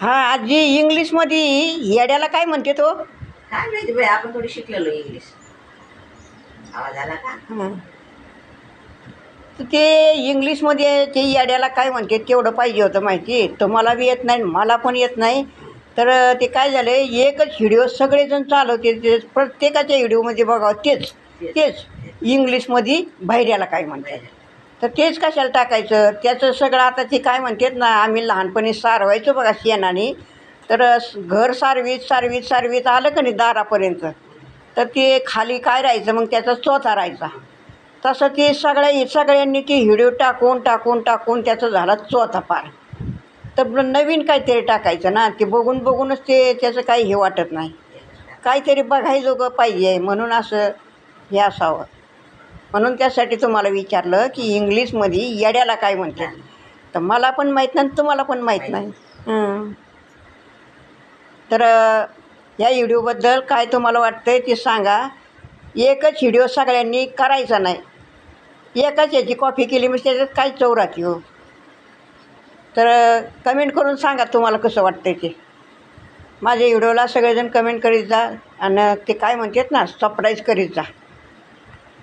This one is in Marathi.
हा आजी इंग्लिशमध्ये येड्याला काय म्हणते तो? काय माहिती बाई आपण थोडी शिकलेलो इंग्लिश आवाज आला का? हं. तर ते इंग्लिशमध्ये ते येड्याला काय म्हणते तेवढं पाहिजे होतं माहिती. तुम्हाला बी येत नाही मला पण येत नाही. तर ते काय झालं एकच व्हिडिओ सगळेजण चालवते ते प्रत्येकाच्या व्हिडिओमध्ये बघावं तेच तेच. इंग्लिशमध्ये बाहेर्याला काय म्हणतात तर तेच कशाला टाकायचं? त्याचं सगळं आता ते काय म्हणतात ना आम्ही लहानपणी सारवायचो बघा शेणाने. तर घर सारवीत सारवीत सारवीत आलं का नाही दारापर्यंत? तर ते खाली काय राहायचं? मग त्याचा चोथा राहायचा. तसं ते सगळ्या सगळ्यांनी ती व्हिडिओ टाकून टाकून टाकून त्याचं झाला चोथा पार. तर नवीन काहीतरी टाकायचं ना ते बघून बघूनच ते त्याचं काही हे वाटत नाही. काहीतरी बघायजोगं पाहिजे म्हणून असं हे असावं. म्हणून त्यासाठी तुम्हाला विचारलं की इंग्लिशमध्ये येड्याला काय म्हणतात तर मला पण माहीत नाही आणि तुम्हाला पण माहीत नाही. तर या व्हिडिओबद्दल काय तुम्हाला वाटतं ते सांगा. एकच व्हिडिओ सगळ्यांनी करायचा नाही. एकच याची कॉपी केली म्हणजे त्याच्यात काय चव राहते हो? तर कमेंट करून सांगा तुम्हाला कसं वाटतं ते. माझ्या व्हिडिओला सगळेजण कमेंट करीत जा आणि ते काय म्हणतात ना सरप्राईज करीत जा.